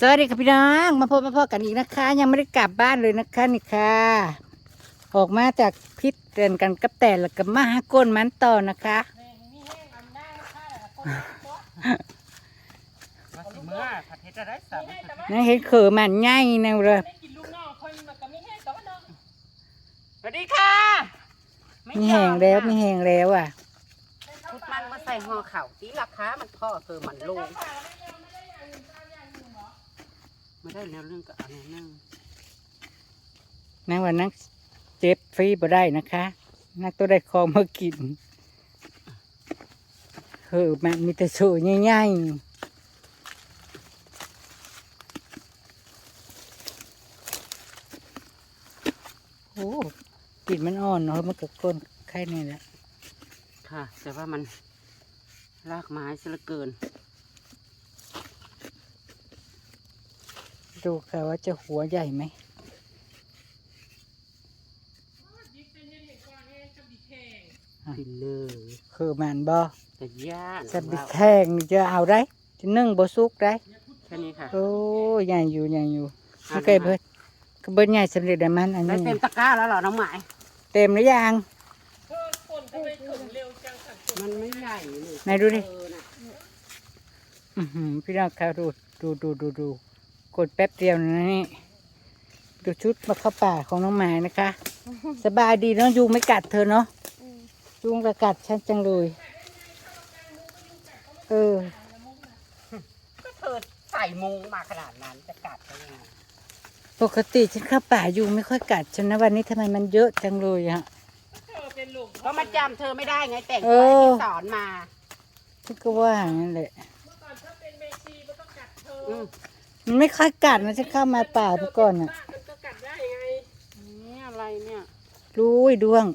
สวัสดีค่ะพี่น้องมาพบมาพบกันอีกนะคะ ยังไม่ได้กลับบ้านเลยนะคะนี่ค่ะ ออกมาจากพิษเตือนกันกับแต่แล้วก็มาหาก้นมันต่อนะคะมาสิเมื่อประเทศจะได้สัมนั่นเห็นเขือมันใหญ่แนวเลยกินลูกน้องคนมันก็ไม่แห้งแต่ว่าเนาะสวัสดีค่ะมีแห้งแล้วมีแห้งแล้วอะชุดมันมาใส่ห่อเข่าตีราคามันพ่อเธอมันลง ไม่ได้แล้วเรื่องกับอันนึงนั่งวันนั้นเจ็บฟรีบ่ได้นะคะนักตัวได้ของมากินเขือมันมีแต่สูใหญ่ๆโอ้กลิ่นมันอ่อนเนาะมันกับก้นไข่นี่แหละ ค่ะ แต่ว่ามันรากไม้ซะเหลือเกิน ดูค่ะว่าจะหัวใหญ่ไหมกินเลยคือมันบ่แต่ย่านสับดิแข้งนี่จะเอาได้จะนึ่งบ่สุกได้แค่นี้ค่ะโอ้ยใหญ่อยู่ใหญ่อยู่อะโอเคเบิดก็เบิดใหญ่สำเร็จแล้วมันอันได้นี้เต็มตะกร้าแล้วเหรอน้องหมายเต็มหรือยังเพิ่มคนทำไมถึงเร็วจังสันตุมันไม่ใหญ่นี่ไหนดูดิเออน่ะอือหือพี่น้องค่ะดูดูดูดูดู กดแป๊บเดียวนะนี่ดูชุดมาเข้าป่าของน้องหมายนะคะ สบายดีเนาะยุงไม่กัดเธอเนาะยุงกระกัดฉันจังเลยเออก็เธอใส่มุงมาขนาดนั้นจะกัดได้ยังไงปกติฉันเข้าป่ายุงไม่ค่อยกัดฉันนะวันนี้ทำไมมันเยอะจังเลยอะเธอเป็นลูกเพราะมันจำเธอไม่ได้ไงแต่งเอตัวอที่สอนมาฉันก็ว่าอย่างนั้นแหละเมื่อก่อนเธอเป็นเมชีมันต้องกัดเธออื มมันไม่ค่อยกัดนะฉันเข้ามาป่าเมื่อก่อนอะป้ามันก็กัดได้ไงนี่อะไรเนี่ยรู้ไอ้ดวง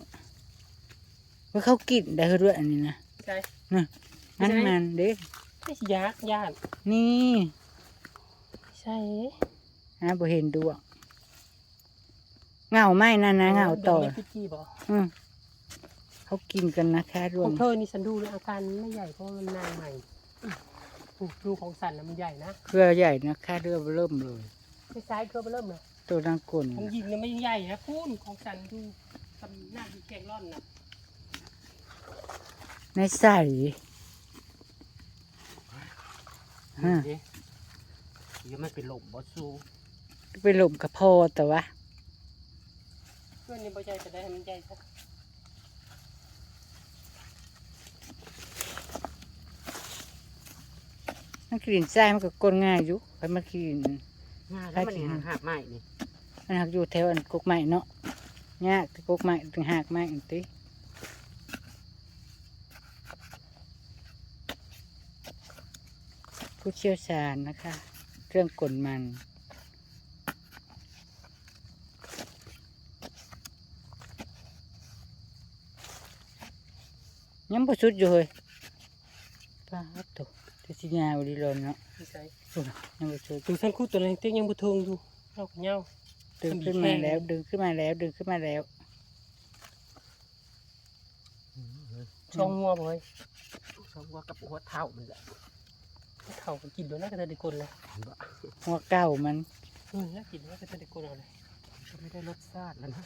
ว่าเขากินได้ด้วยอันนี้นะใช่นะมันมันเด็กไม่ยากยากนี่ใช่ฮะบ่เห็นดวงเงาไหมนั่นนะเงาต่อไม่พิจีบอกอืมเขากินกันนะคะดขวองงเธอนี่ฉันดูเลยอาการไม่ใหญ่เพราะมันนางใหม่อุ๊ย ดูของสันนะมันใหญ่นะเครือใหญ่นะคะเรือเริ่มเลยไม่ซ้ายเธอไปเริ่มเลยตัวดังกลนของหญิงเนี่ยไม่ใหญ่นะคุณของสันดูตำหน้าดีแข็งร่อนนะในใส่ฮะนี่ยังไม่เป็นลมบอสูไปหลมกระพอแต่ว่าเพื่อนนี่บ่ใหญ่จะได้ให้มันใหญ่สัก มันกลิ่นใส่มันก็กลนง่ายอยู่ไปมากินงานแล้วมันนี่หักใหม่นี่มันหักอยู่แถวอันกกใหม่เนาะยากที่กกใหม่ถึงหักใหม่อันติผู้เชี่ยวชาญนะคะ เรื่องกลมัน ยังบ่สุดอยู่เลยป้าดตัว ที่สิยาวดีเลยเนาะไม่ใช่โอ้ยยังบ่สุดถึงสั้นคู่ตัวนี้เต็งยังบุทงอยู่เรากับเหย้าดึงขึ้นมาแล้ว ดึงขึ้นมาแล้วดึงขึ้นมาแล้วช่องงัวบ่เฮ้ยชอบว่ากับหัวเท่ามันแหละเข่าก็กินด้วยนะกระเทยได้กลนเลยหัวเก้ามันอืมแล้วกินแล้วกระเทยได้กลนเอาเลยก็ไม่ได้รสชาติแล้วนะ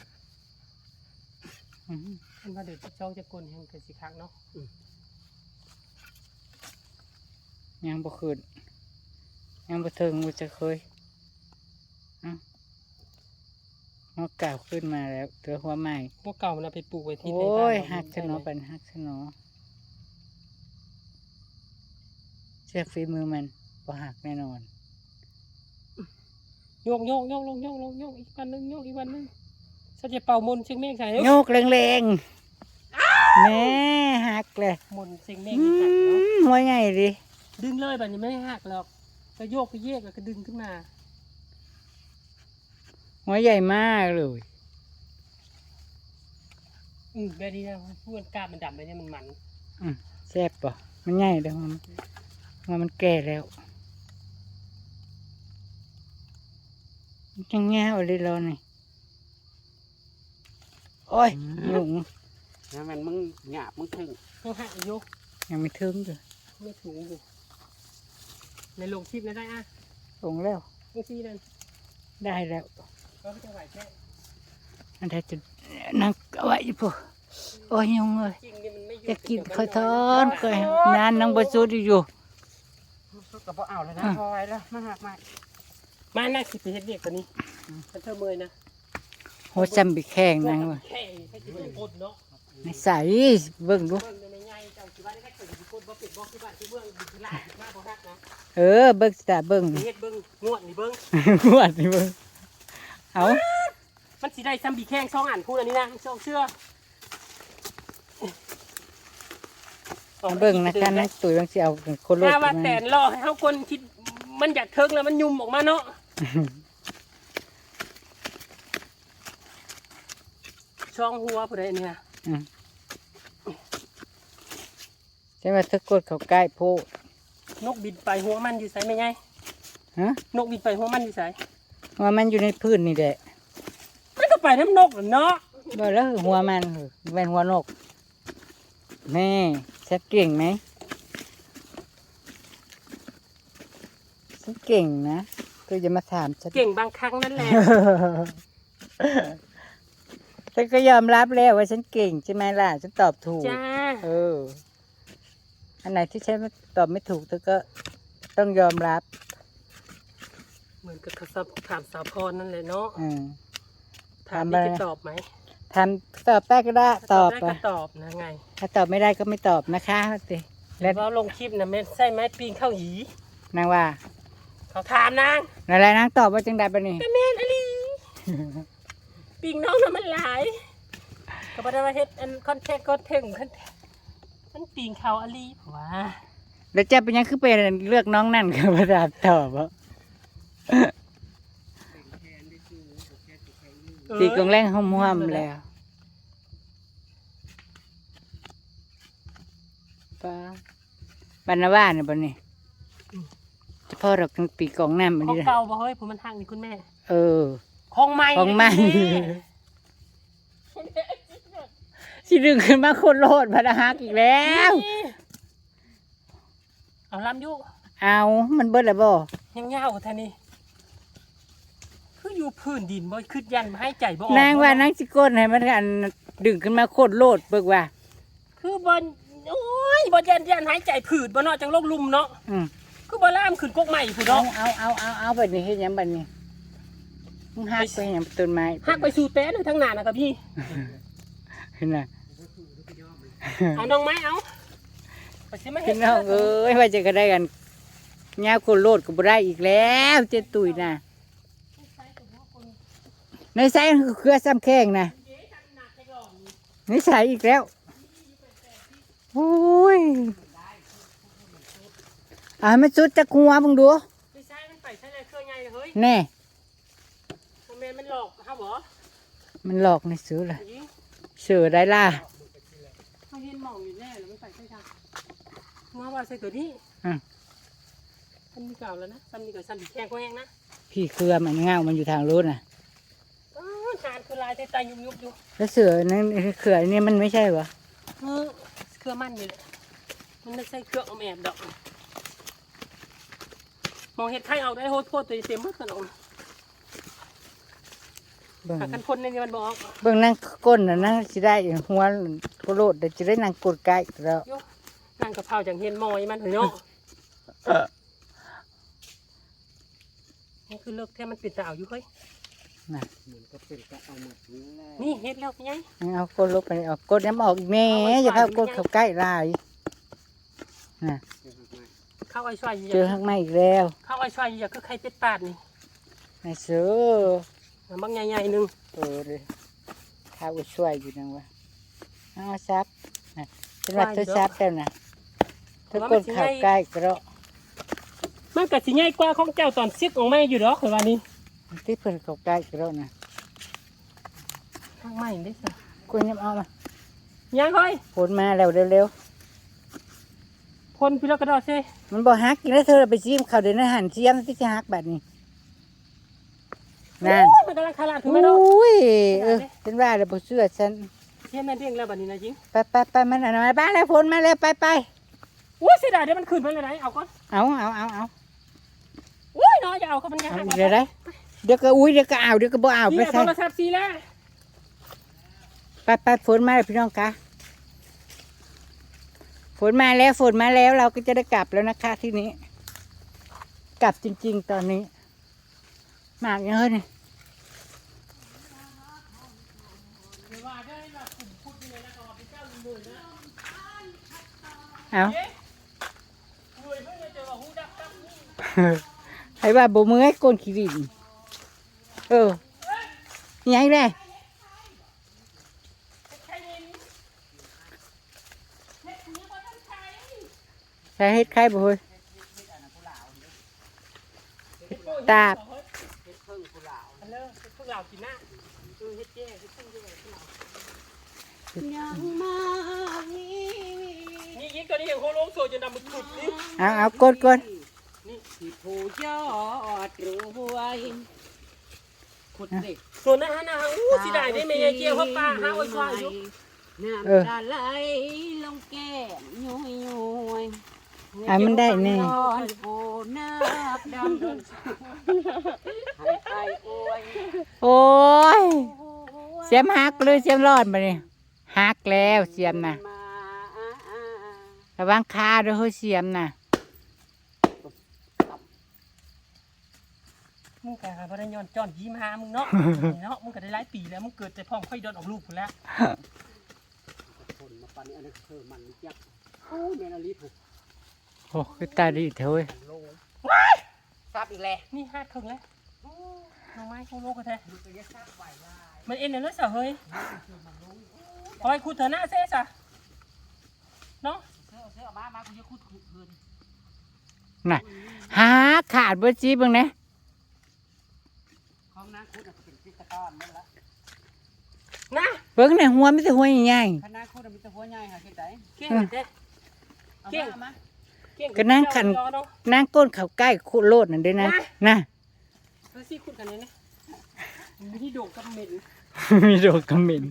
อื้อหือขึ้นมาเดี๋ยวจ้องจะกลนแห่งกันสิครั้งเนาะ ยังบ่ขึ้นยังบ่ถึงบ่จะเคยเอ้าหัวเก้าขึ้นมาแล้วเหลือหัวใหม่พวกเก่ามันเอาไปปลูกไว้ที่โอ้ยในบ้าหักชะเนอได้ปันหักชะเนอเชื่อฝีมือมันบ่หักแน่นอนโยกโยกโยกลงโยกลงโยกอีกวันหนึงโยกอีกวันหนึงฉันจะเป่ามนต์เชียงเมฆใส่โยกแรงๆแม่หักเลยมนต์เชียงเมฆอืนี่หักเนาะมหัวใหญ่ดิ ดึงเลยแบบนี้ไม่ได้หักหรอกก็โยกไปเยกแล้วก็ดึงขึ้นมาหัวใหญ่มากเลยอืมแบบนี้นะเพื่อนกล้ามันดำไปเนี่ยมันมันอืมแซ่บป่ะมันใหญ่เด้อมันว่ามันแก่แล้วมันจังแง่เอาเลยเรานี่โอ้ยหยุงแล้วมันมึงหยาบมึงถึงยังหักอีกโยกยังไม่ถึงเลยไม่ถึงอยู่ ในลงคลิปเลยได้อะโส่งแล้วบางทีนั่นได้แล้วเขาจะไหวแค่อันใดจะนั่งเอาไว้อยู่พวกโอ้ยยุงเลยจริงนี่มันไม่อยู่จะกินข้าวทอนก็นานนังบสุดอยู่สุดกับบ่เอาแล้วนะอะพอไว้แล้วมากมากมาน่าสิไปเฮ็ดเด็กกว่านี้ฉันเธอเมยนะโหจำบิแข้งนางว่าแค่ให้กินเป็นคนเนาะไม่ใส่เบิ่งดู ค่เกิดเป็นคนบ่เป็ดบ่คือบ้านคือเมืองอยู่ที่ลาดมาบ่ฮักนะเออเบิ่งสตาเบิ่งสิเฮ็ดเบิ่งงวดนี่เบิ่งงวดนี่เบิ่งเอามันสิได้ซ้ำบีแข้งช่องอ่านพูดอันนี้นะช่องเชื่อเอาเบิ่งนะคะนักตุ๋ยบางสิเอาคนโลดถ้าว่ามาแต่นรอให้เฮาคนคิดมันอยากเทิงแล้วมันยุ่มออกมาเนาะช่องหัวผู้ใดเนี่ย อืมใช่ว่าถ้ากดเขาใกล้โพดนกบินไปหัวมันอยู่ไสไม่ไงฮะนกบินไปหัวมันอยู่ไสว่ามันอยู่ในพื้นนี่แหละมันก็ไปน้ำนกน่ะเนาะบ่แล้วหัวมันเป็นหัวนกแม่ฉันเก่งไหมฉันเก่งนะก็จะมาถามฉัน เก่งบางครั้งนั่นแหละฉันก็ยอมรับแล้วว่าฉันเก่งใช่ไหมล่ะ ฉันตอบถูก จ้าเออ อันไหนที่ฉันตอบไม่ถูกเธอก็ต้องยอมรับ เหมือนกับทศพถามสาวพรนั่นแหละเนาะอืม ถามถามนี่อะไรจะตอบไหมทำตอบได้ก็ได้ตอบได้ไปก็ตอบนะไงถ้าตอบไม่ได้ก็ไม่ตอบนะคะสิแล้แล้ววลงคลิปนะแม่นใช่ไหมปีนเข้าหยีนางว่าเขาถามนางอะไรนางตอบว่าจังใดปะนี่ก็แม่นอลีปีงน้องน่ะมันหลายก็บ่ได้ว่าเฮ็ดอันคอนแทคก็ถึงคอนแทคมัน ปีงเขาอลีผัวแล้วจะเป็นยังคือไปเลือกน้องนั่นกับประดาบตอบว่าตีกองแรงห้อมๆแล้วป้าบรรณว่าเนี่ยปะนี่เฉพาะเราปีกองน้ำมันของนี่นะเก่าบ่เฮ้ยผมมันทางนี่คุณแม่เออ ของใหม่ของใหม่คุณแม่ สิดึงขึ้นมาโคนโลดพะนะฮักอีกแล้วนี่เอาลำอยู่เอามันเบิดแล้วบ่ยังยาวกว่าท่านี่คืออยู่พื้นดินบ่คือยันมาให้ใจบ่ออกนางว่านางสิก้นให้มันอันดึงขึ้นมาโคตรโลดเบิกว่า คือบอลโอ้ยบอลยันยันหายใจผืดบ่เนาะจังโรคลุมเนาะอืม คือบอลล่ามขึ้นกกใหม่ผู้เอาเนาะเอาเอาเอาเอาบัดนี้เฮ็ดหยังบัดนี้มึงหักไปหยังต้นไม้หักไปสู่แต้นทั้งหน้านะกับพี่ เห็นน่ะเอาน้องไม้เอาไปสิมาเฮ็พี่ดน้องเอ้ยว่าจะก็ได้กันยาวโคตรโลดก็บ่ได้อีกแล้วเจ็ดตุยน่ะในไซส์คือเครือซ้ำแข้งน่ะในไซส์อีกแล้วโอ้ยอ่ามันสุดจะกลัวมึงดูไม่ใช่มันไปใช่เลยเครื่องใหญ่เลยเฮ้ยแน่มันแม่นมันหลอกเฮาบ่มันหลอกในซื้อล่ะยิง เสือได้ล่ะเฮาเห็นหมองอยู่แน่แล้วมันไปใช่ทางมาว่าใส่ตัวนี้อืมทันมีเก่าแล้วนะทันมีเก่าทันมีแข้งก็แห้งนะพี่เครือมันเงามันอยู่ทางรถน่ะอ้าวทานคือลายแต่ตายุบยุบอยู่แล้วเสือนั่นเครือนี่มันไม่ใช่เหรอเออเครือมันนี่แหละมันไม่ใช่เครืออมแอบดอก มองเห็ดไข่เอาได้โหดโพดตัวเต็มหมดขนม เบิ่งหากันคนในนี้มันบอกเบิ่งนั่งก้นน่ะนั่งสิได้หัวโคโลดเดี๋ยวจะได้นั่งกดใกล้แล้วโยนั่งกะเพราจังเห็นมอยมันเนาะนี่คือเลิกแท้มันปิดตาเอาอยู่เฮ้ยน่ะเหมือนก็เป็นก็เอาหมดนี่แหละนี่เฮ็ดแล้วไงเอากดลบไปเอากดย้ำออกอีกแม่อย่าเข้ากดเข้าใกล้ลายน่ะข้าวไอ้ช่วยอยู่เจอข้างในอีกแล้วข้าวไอ้ช่วยอยู่คือไข่เป็ดปาดนี่ไอ้เสือมัน บางใหญ่ๆหนึงเออเลยข้าวช่วยอยู่นังวะเอาซับน่ะเป็นว่าเธอซับแล้วนะเธอกดเข้าใกล้ก็แล้วมันก็สิใหญ่กว่าของเจ้าตอนซิกออกมาอยู่ดอกคือว่านี่ที่เพิ่นเข้าใกล้ก็แล้วนะทางใหม่ได้ซะคุณย้ำเอามายังเฮ้ยผลมาแล้วเร็วคนพี่แล้วกระโดดซิๆมันบอกฮักกินแล้วเธอไปซีมเขาเดี๋ยวนะหันเสียมที่จะฮักแบบนี้ นั่นโอ้ยมันกำลังขลาดขึ้นมาเนาะอุ้ยเออเป็นว่าเดี๋ยวบ่เชื่อฉันเฮียแม่นเรียงแล้วบัดนี้นะจิงไปไปไปมันอันมาบ้านแล้วผลมาแล้วไปไปอุ้ยเสียดายเดี๋ยวมันขึ้นมาเลยไหนเอาก่อนเอาเอาเอาเอาอุ้ยนน้อยอย่าเอาเข้ามันยากเอาเดี๋ยวได้เดี๋ยวก็อุ้ยเดี๋ยวก็เอาเดี๋ยวก็บ่เอาไปนี่ใส่โทรศัพท์สีแล้วไปไปฝนมาแล้วพี่น้องคะฝนมาแล้วฝนมาแล้วเราก็จะได้กลับแล้วนะคะ ที่นี้ กลับจริง ๆ ตอนนี้ มากเยอะนี่เอาไอ้ว่าบมือให้ก้นขี้ดินเออยังไงเลยใช้เฮ็ดไข่บ่เฮ้ยตาบ ลิกเฮ็ดพวกเรากินหน้าเออเฮ็ดแย่เฮ็ดเพิ่งด้วยพวกเรายังมานี่นี่ยิงตัวนี้เห็นโคโลงสวยจนดำมันขุดนี่เอาเอากดกดนี่ที่ผู้ยอดรวยขุดเด็กส่วนนะฮะนะฮะอู้สิได้ได้แม่ยายเจียวพ่อป้าหาไว้ควายอยู่น้ำตาไหลลงแก้มย้อยย้อย อะมันได้แน่นอนโผนับดำดนให้ไปอวยโอ้ย เสียมหักเลยเสียมรอดมาเนี่ยหักแล้วเสียมน่ะมาระวังคาด้วยเฮ้ยเสียมน่ะมึงกะพนันยอนจอนยิ้มหามึงเนาะเนาะมึงก็ได้หลายปีแล้วมึงเกิดแต่พ่อมค่อยโดนออกลูกพุ่นแล้วคนมาปันนี้อันนี้คือมันยักษ์โอ้ยแม่นอลิถูก โอ้คือตาดีเถอะเว้ยซับอีกแล้วนี่ห้าครึ่งแล้วน้องไม้เขาลูกกันเถอะมันเอ็นเลยสะเฮ้ยเอาไปคุดเถอะหน้าเซ่สะเนาะน่ะหาขาดเบอร์จีบึงเนี่ยนะเบิ้งในหัวไม่ใช่หัวใหญ่ขนาดคุดมีแต่หัวใหญ่ค่ะเก่งใจเก่งเด้เก่งมา ก่งก็นั่งขันเนาะๆนั่งก้นเขาใกล้คุโลดนั่นเด้วยนะนะน่ะเฮ้ยซี่คุณกันเนี่ยนะมีที่โด่งกับเหม็นมีโดกกระเหม็น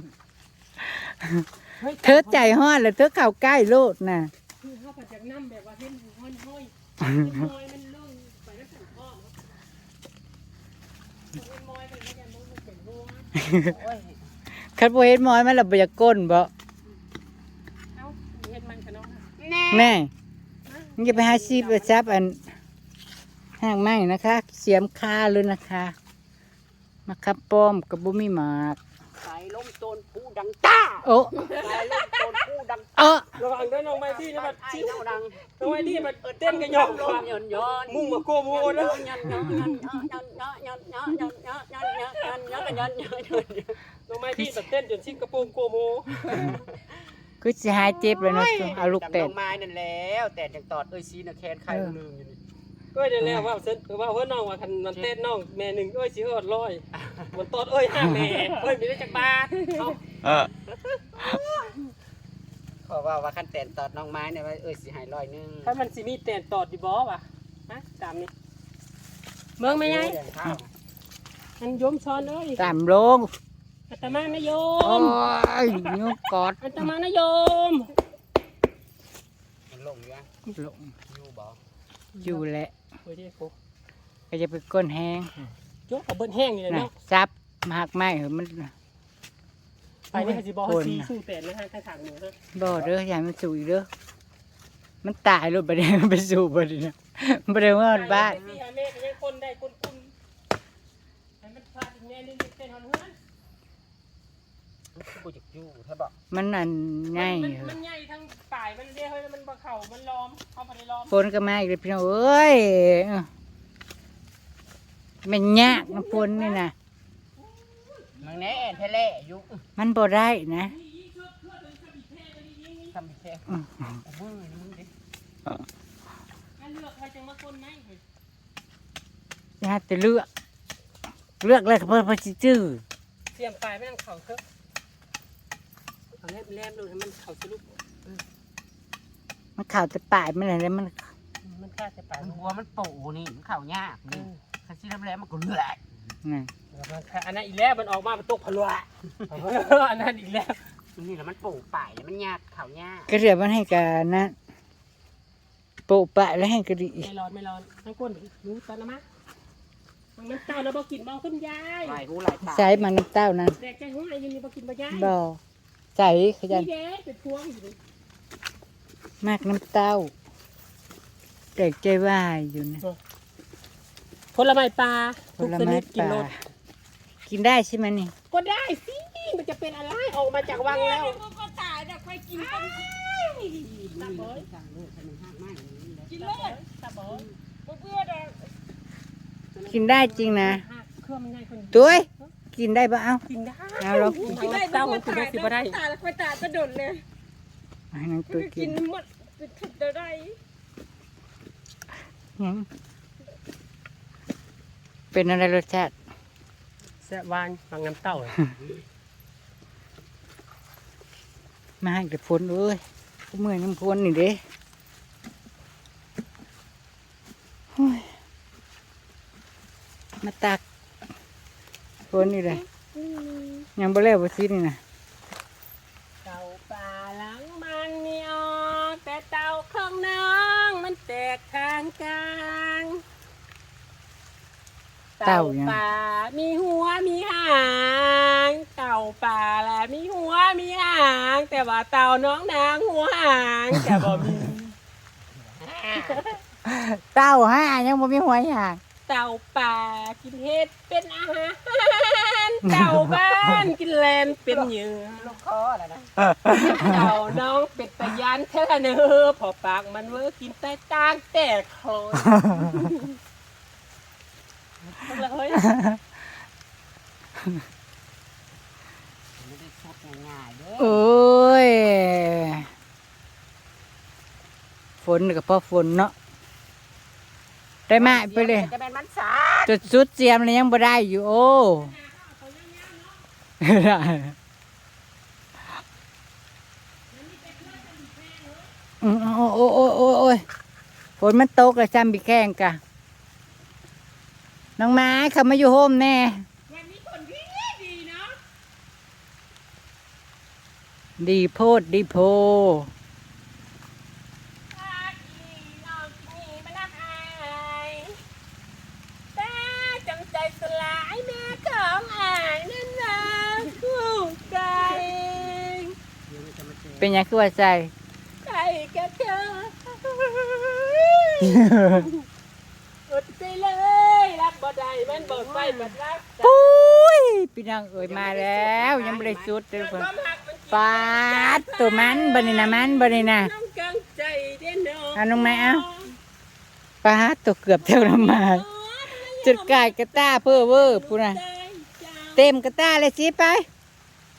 ฮ้ยเธอใจห้อนแล้วเธอเข้าใกล้โลดน่ะคือเข้าไปจากน้ำแบบว่าเห็นห้อยห้อยห้อยมันเลื่อนไปแล้วถึงพ่อเนาะมันมอยไปแล้วยันมันเป็นหัวโอ้ยคันบ่เฮ็ดหมอยมันละบ่อยากก้นบ่เอ้าเห็น มันกันเนาะแน่มึงอย่าไปหาซีบไปซับอันห้างไม้นะคะ เสียมคาเลยนะคะมาคับป้อมกับบ่มีหมากสายลมโจนผู้ดังจ้าโอ้สายลมโจนผู้ดังเออระวังด้วยน้องไม้ที่นะบับัดดไอ้ที่เจ้าดังน้องไม้ที่บัดเต้นกันหยอกลมย้อนย้อนมุ่งมาโกโมนะย้อนย้อนย้อนย้อนย้อนย้อนย้อนย้อนย้อนย้อนย้อนย้อนย้อนย้อนย้อนน้องไม้ที่บัดเต้นจนชิงกระโปรงโกโม คือสิหายเจ็บเลยเนาะเอาลูกเป็ดดำไม้นั่นแล้วแต่จังตอดเอ้ยซีน่ะแคนไข่ลืมอยู่นี่เอ้ยเดี๋ยวแล้วว่าเส้นว่าเพื่อนน้องว่าคันมันเต้นน้องแม่หนึ่งเอ้ยสิเฮอดร้อยมันตอดเอ้ยห้าแม่เอ้ยมีได้จักบาทเอาขอว่าว่าขั้นแต่นตอดน้องไม้เนี่ยว่าเอ้ยสิหายร้อยนึงถ้ามันสิมีเต้นตอดดีบ่วะฮะตามนี้เมืองไม่ไงอันโยมช้อนเอ้ยตามลง อัตมานะโยโอ้มยยุงกอดอัตมานะโยมมันลงอยู่อะลงอยู่บ่อยู่แหละโอ้ยเด้โคก็จะไปก้นแห้งโยกกับเบิ้นแห้งนี่แหละนะเนาะซับมากไม้เหอะมันไปนี่เขาสิบอกคนสีน่ะสู้แต่นะฮะข้างทางหนูฮะบ่เด้ออย่ามันสู่อีกเด้อมันตายรถบ่ได้มันไปสู่บ่ได้นะบ่ได้ว่าบ้านที่หาแม่ก็ยังคนได้คนคุณให้มันพาถึงแม่นี่เต้นหอนเฮื อนกูจะอยู่ถ้าบอกมันนั่นไงมันเหมัอะนใหญ่ทั้งป่ายมันเรียกเฮ้ยมันบ่เข่ามันล้อมเอาไปล้อมฝนก็มาอีกแล้วพี่น้องเอ้ยมันยากนะฝนนี่นะมึงแน่แอนเทเล่อยู่มันบ่ได้นะ ทำแค่อืมมือนี่มึงดิให้เลือกใครจะมาคนไหนเฮ้ยอย่าแต่เลือก เลือกแล้วก็เพิ่นเพิ่นสิจื้อเตรียมปลายไม่ต้องเข่าเถอะ เอาแลมแลมดูให้มันเข่าสรุปมันข่าวแต่ปลายมันอะไรมันมันฆ่าแต่ปลายมันมันหัวมันโปนี่มันเข่ายากอืนี่มคันซีน้ำแรงมันก็เลือดน่ะแล้วมันฆ่าอันนั้นอีกแล้วมันออกมาเป็นตกผลวะอันนั้นอีกแล้วนี่แหละมันโป่งป่ายแล้วมันยากเข่ายากก็เรียกมันให้กันนะโปะปะแล้วให้กระดิไม่ร้อนไม่ร้อนทั้งก้นรู้ตอนนะมะบางน้ำเต้าแล้วบ่กินบ่คุณยายหลายหูหลายตาใช้มันน้ำเต้านั้นแดกใจหัวอายุนี่บ่กินบ่ยายบ่ ใส่ขยันนี่เด้เป็นพวงอยู่นี่มากน้ำเต้าแต่ใจว่าอยู่นะผลไม้ปลาผลไม้ทุกชนิดกิป่านรสกินได้ใช่ไหมนี่ก็ได้สิ มันจะเป็นอะไรออกมาจากวังแล้ว ก็ตายเดี๋ยวค่อยกินกันตาบอยกินเลยตาบอยบ่เบื่อดอกกินได้จริงนะหักเครื่องมันง่ายคนตุ้ย กินได้ปะเอ้ากินได้เอาลองกินกินได้เต้ามันกินได้สิบ่ได้ตายแล้วค่อยตายจะโดนเลยให้น้องตุ้ยกิกินนหมดเป็นขัดเดียวได้ยังเป็นอะไรรสชาติแซ่บหวานฟังน้ำเต้าเลยมาให้แต่ฝนเอ้ยกูเมื่อยน้ำฝนนี่เด้โอ้ยมาตัก ฝนนี่เลยยังบ่แล้วบ่ซีนี่นะเต่าป่าหลังมันมีออกแต่เต่าของน้องมันแตกทางกลางเต่ายังป่ามีหัวมีหางเต่าป่าแหละมีหัวมีหาง แต่ว่าเต่าน้องนางหัวหางแต่บ่มีเต้าห้ายังบ่มีหัวหยางเต่าป่ากินเห็ดเป็นอาหาร เต่าบ้านกินแลนเป็นเหยื่อลูกคอแล้วนะเต่าน้องเป็ดตะยานเท่าเนื้อพอปากมันเวอกินแต่ตางแต่โคลนต้องเลย ไม่ได้ซับง่ายๆเด้อโอ้ย ฝนกับพ่อฝนเนาะ ได้มาไปเลย จะเป็นมันสาจุดสุดเจียมเลยยังบ่ได้อยู่โอ้ ได้โอ้โอ้โอ้โอ้โอ้ยฝนมันตกเลยจำบีแข้งกะน้องไม้เขามาอยู่โฮมแน่วันนี้ฝนดีดีเนาะดีโพดดีโพ ตากีน้องกีมันนักอายแต่จำใจสลายแม่ของอายนั่นนะคู่ใจ เป็นหยังคือว่าใจ ใจแค่เธออดใจเลยรักบ่ได้แม่นบ่ไปบัดรักใจปุ้ยพี่น้องเอ่ยมาแล้ว ยังไม่ได้สุดเลยเพิ่นฟาดตัวมันบนี่นะมันบนี่นะ น้องกังใจเด่นเนาะเอาน้องไม้เอาฟาดตัวเกือบเท่าน้ำมาจุดกายกระต้าเพื่อเวอร์พูนะเต็มกระต้าเลยสิไป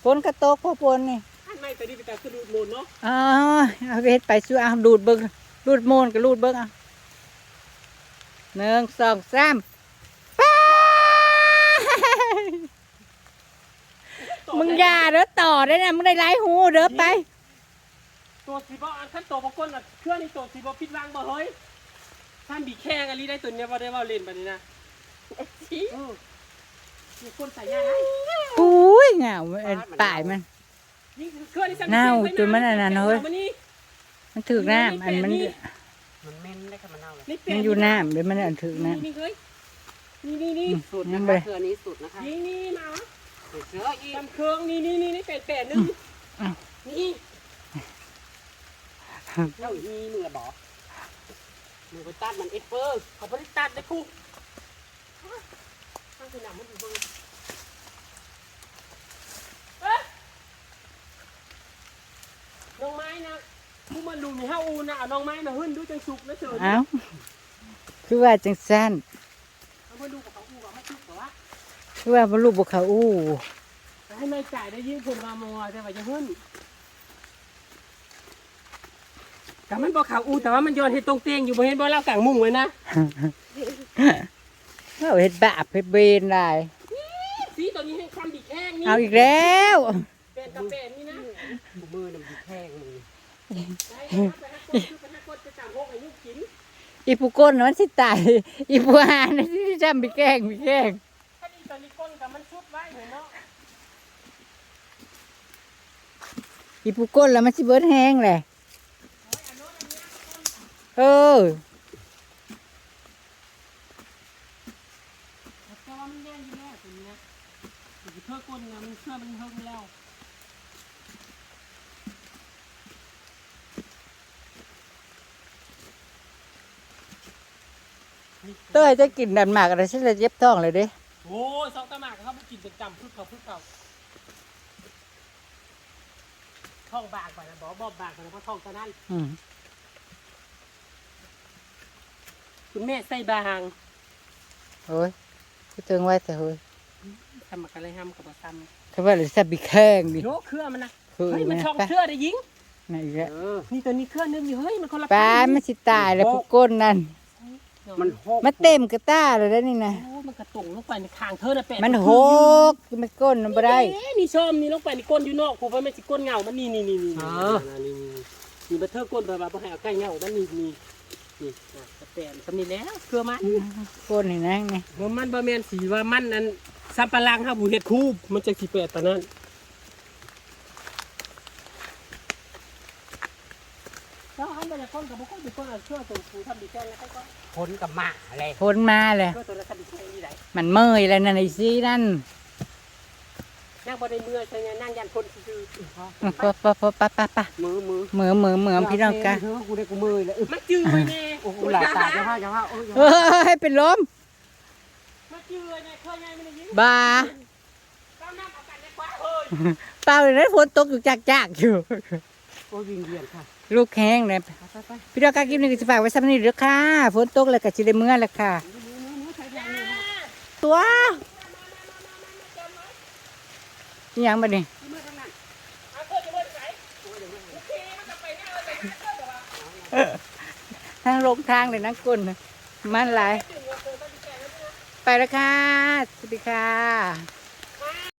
ฝนกระตกพอฝนนี่ อันไม่แต่ดีไปแต่คือดูดมูลเนาะอ๋อเอาเวทไปสู้เอาดูดเบิ้งดูดโมนกับดูดเบิ้งเอาหนึ่งสองสามป้ามึงอย่าเด้อต่อได้นะมึงได้ไล่หูเด้อไป ตัวสีบ่อันขั้นตัวบางคนอะเครื่องนี้ตัวสีบ่ผิดวางบ่เฮ้ยท่านบีแข้งอันนี้ได้ตัวเนี้ยบ่ได้ว่าเล่นแบบนี้นะสิเออมีคนใส่ยาได้ ปุ้ยเหงาเอ็นป่ายมันนี่ เครื่องนี้สั่งเน่าจนมันอันนั้นเฮ้ยอามานี่มันถือน้ำอันมันมันเม่นได้ค่ะมันเน่าเลยนี่เปมันอยู่น้ำเดี๋ยวมันอันถือน้นี่เฮ้ยนี่นี่นี่อืมสุดยันะงคะบ่ได้เสือนี้สุดนะคะนี่นี่มาสุดเสืออีกทำเครื่องนี่นี่นี่นี่แปดแปดหนึงอ้าวนี่เจ้าอีมือบอกมือไปตัดมันเอ็ดเฟอร์เขาบริตัดได้คู่ตั้งสนามมันอยู่เบนเอ๊ะ น้องไม้นะผู้มันดูมีห้าอูนะเอาน้องไม้มาหึ่นดูจังสุกนะเชิญำเอ้าคือว่าจังสั้นเอามาดูกับเขาอูกับมาสุกเหรอวะคือว่าบรรลุบุเขาอู้แต่ให้ไม่จ่ายได้ยิ่งคนมามัวแต่ว่าจะหึ่นแต่มันบอกเขาอูแต่ว่ามันโยนให้ตรงเตียงอยู่บนเห็นบ่เล่ากลางมุ้งไว้นะเขาเห็ดบาปเห็ดเบนได้สีตัวนี้ให้ความดีแข้งนี่เอาอีกแล้ว กาแฟนี่นะมือน้ำดีแข้งมืออีปูก้นมันสิตายอีปูหานะที่จำไปแกล้งไปแกล้งถ้อนนี้ก้นกัมันชุดไว้เห็นเนาะอีปูก้นแล้วมันสิเบิดแห้งแหละเออเพื่อก้นนะมันเชื่อมันเฮิงแล้ว เต้ยจะกินดันหมากอะไรฉันจะเย็บท้องเลยเด้โอ้ยสองตะหมากเขาไม่กินเป็นจำพึ่งเขาพึ่งเขาท้องบากไปนะบอกบอกบากไปนะเพราะท้องตอนนั้นอืมคุณแม่ใส่บางโอ้ยกูเติงไว้แต่เฮ้ยทำมากันเลยห้ามกับมาซ้เขาว่าเลยสับบีแข้งำดิโยเครื่องมันนะคือเฮ้ยมันนะช่องไปเครื่องได้ยิงนั่นอีกแล้วเออนี่ตัวนี้เครื่องนึงอยู่เฮ้ยมันคนละป้ามันสิตายแล้วพวกก้นนั่น มันหกมันเต็มกระต้าเลยได้นี่นะมันกระตุ่งลงไปในคางเธอน่ะเป็ดมันหกมันก้นมันบ่ได้เอ๊ะนี่ชอมนี่ลงไปนี่ก้นอยู่นอกกูว่ามันสิก้นเงามันนี่นี่นี่นี่เออ นี่นี่นี่นี่บัดเธอก้นไปว่าบ่ให้เอาใกล้เงามันนี่นี่นี่อะกระแตนสำนี่แล้วเกลือมันก้นนี่นะนี่บ่มันบ่แม่นสีว่ามันอันสัมปะหลังเฮาบ่เฮ็ดคูบมันจะสิแปดปานนั้น แล้วหันไปจากคนกับบ่คนเป็นคนเอาเชื่อตัวผู้ทำดีแค่แล้วก็คนกับหมาอะไรพ้นมาเลย เชื่อตัวนั้นทำดีแค่นี้ได้มันเมยแล้วนั่นไอ้ซีนั่นนั่งบ่ได้เมื่อยใช่ไงนั่งยันคนซื่อปะปะปะปะปะปะมือมือเหมือเหมือเหมือพี่น้องกะเออกูได้กูมือเลยเออๆมันจื้อไว้แน่โอ้โหหลายตาจะพาจะพาโอ้ยเออให้เป็นลมมันจื้อไว้แน่เคยไงมันได้ยินบาก้าวน้ำเอากันได้กว่าเฮ้ยเปล่าเลยนะฝนตกอยู่จากจากๆอยู่โอ้ยวิ่งเวียนค่ะ ลูกแข้งเลยพี่ดอกกากิฟนี่ก็จะฝากไว้สักนิดหรือค่ะฝนตกเลยกับจีได้เมื่อละค่ะ ตัวยังบ่นี้ทางลงทางเลยนักกุนมันหลไปแล้วค่ะ สวัสดีค่ะ